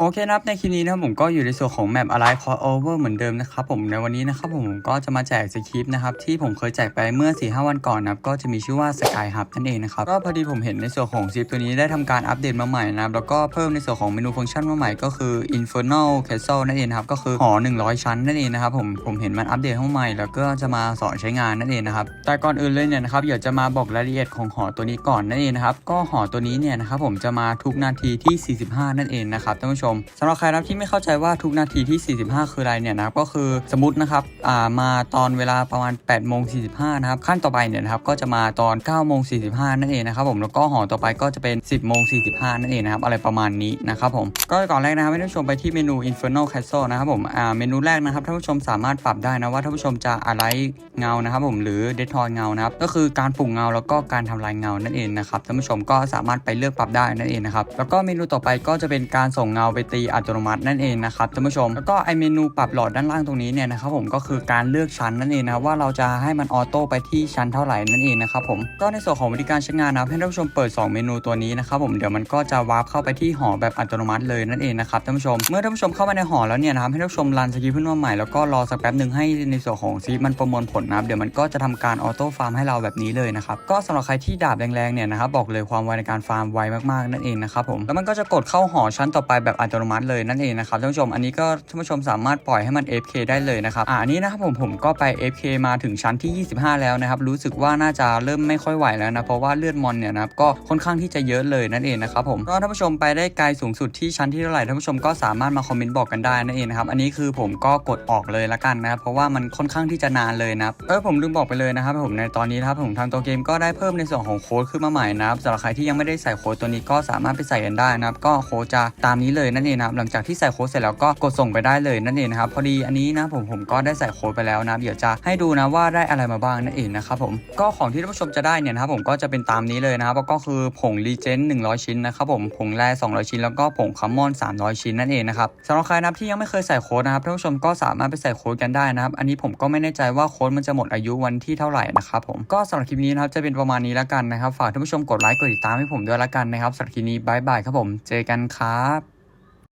โอเคนะครับในคลิปนี้นะครับผมก็อยู่ในส่วนของแมป Alive Crossover เหมือนเดิมนะครับผมในวันนี้นะครับผมก็จะมาแจกสคริปต์นะครับที่ผมเคยแจกไปเมื่อ4-5วันก่อนนะครับก็จะมีชื่อว่า Sky Hub นั่นเองนะครับก็พอดีผมเห็นในส่วนของซิปตัวนี้ได้ทำการอัปเดตมาใหม่นะครับแล้วก็เพิ่มในส่วนของเมนูฟังก์ชันมาใหม่ก็คือ Infernal Castle นั่นเองครับก็คือหอ 100 ชั้นนั่นเองนะครับผมผมเห็นมันอัปเดตเข้ามาใหม่แล้วก็จะมาสอนใช้งานนั่นเองนะครับแต่ก่อนอื่นเลยเนี่ยนะครับอยากจะมาบอกรายละเอียดของหอตัวนี้ก่อนนั่นเองนะครับก็หอตัวนี้เนี่ยนะครับผมจะมาทุกนาทีที่ 45 นั่นเองนะครับท่านผู้ชมสำหรับใครนะครับที่ไม่เข้าใจว่าทุกนาทีที่ 45 คืออะไรเนี่ยนะครับก็คือสมมตินะครับามาตอนเวลาประมาณ8โมง45นะครับขั้นต่อไปเนี่ยนะครับก็จะมาตอน9โมง45 นั่นเองนะครับผมแล้วก็หอต่อไปก็จะเป็น 10โมง45 นั่นเองนะครับอะไรประมาณนี้นะครับผมก็ก่อนแรกนะครับให้ท่านผู้ชมไปที่เมนู Infernal Castle นะครับผมเมนูแรกนะครับท่านผู้ชมสามารถปรับได้นะว่าท่านผู้ชมจะอะไรเงานะครับผมหรือเดททอยเงานะครับก็คือการปลุกเงาแล้วก็การทำลายเงานั่นเองนะครับท่านผู้ชมก็สามารถไปเลือกปรับได้นั่นเองนะครับแล้วก็เมนูต่อไปก็จะเป็นการส่งเงาไปตีอัตโนมัตินั่นเองนะครับท่านผู้ชม แล้วก็ไอเมนูปรับหลอดด้านล่างตรงนี้เนี่ยนะครับผมก็คือการเลือกชั้นนั่นเองนะว่าเราจะให้มันออโต้ไปที่ชั้นเท่าไหร่นั่นเองนะครับผมก็ในส่วนของวิธีการใช้งานนะครับให้ท่านผู้ชมเปิด 2 เมนูตัวนี้นะครับผมเดี๋ยวมันก็จะวาร์ปเข้าไปที่หอแบบอัตโนมัติเลยนั่นเองนะครับท่านผู้ชม เมื่อท่านผู้ชมเข้ามาในหอแล้วเนี่ยนะครับให้ท่านผู้ชมรันสกิปขึ้นมาใหม่แล้วก็รอสักแป๊บหนึ่งให้ในส่วนของซีมันประมวลผลนะครับเดี๋ยวมันก็จะทำการออโต้ฟาร์มให้เราแบบนี้เลยนะครับก็สำหรับใครที่ดาบแรงๆเนี่ยนะครับบอกเลยความไวในการฟาร์มไวมากๆนั่นเองนะครับผมแล้วมันก็จะกดเข้าหอชั้นต่อไปแบบอัตโนมัติเลยนั่นเองนะครับท่านผู้ชมอันนี้ก็ท่านผู้ชมสามารถปล่อยให้มัน FK ได้เลยนะครับอ่านนี้นะครับผมผมก็ไป FK มาถึงชั้นที่ 25 แล้วนะครับรู้สึกว่าน่าจะเริ่มไม่ค่อยไหวแล้วนะเพราะว่าเลือดมอนเนี่ยนะครับก็ค่อนข้างที่จะเยอะเลยนั่นเองนะครับผมก็ท่านผู้ชมไปได้ไกลสูงสุดที่ชั้นที่เท่าไหร่ท่านผู้ชมก็สามารถมาคอมเมนต์บอกกันได้นั่นเองนะครับอันนี้คือผมก็กดออกเลยละกันนะครับเพราะว่ามันค่อนข้างที่จะนานเลยนะครับเออผมลืมบอกไปเลยนะครับผมในตอนนี้นะครับผมทางตัวเกมก็ได้เพิ่มในส่วนของโค้ดขึ้นมาใหม่นะครับสำหรับใครที่ยังไม่ได้ใส่โค้ดตัวนี้ก็สามารถไปใส่กันได้นะครับก็โค้ดจะตามนี้เลยนั่นเองนะครับหลังจากที่ใส่โค้ดเสร็จแล้วก็กดส่งไปได้เลยนั่นเองนะครับพอดีอันนี้นะผมผมก็ได้ใส่โค้ดไปแล้วนะเดี๋ยวจะให้ดูนะว่าได้อะไรมาบ้างนั่นเองนะครับผมก็ของที่ท่านผู้ชมจะได้เนี่ยนะครับผมก็จะเป็นตามนี้เลยนะครับก็คือผงรีเจนต์100 ชิ้นนะครับผมผงแร่200 ชิ้น แล้วก็ผงคัมมอน 300 ชิ้นนั่นเองนะครับสำหรับใครนะที่ยังไม่เคยใส่โค้ดนะครับท่านผู้ชมก็สามารถไปใส่โค้ดกันได้นะครับอันนี้ผมก็ไม่แน่ใจว่าโค้ดมันจะหมดอายุวันที่เท่าไหร่นะครับผมก็สำหรับคลิปนี้นะครับจะเป็นประมาณนี้แล้วกันนะครับฝากท่านผู้ชมกดไลค์กดติดตามให้ผมด้วยแล้วกันนะครับสำหรับคลิปนี้บายบายครับผมเจอกันครับ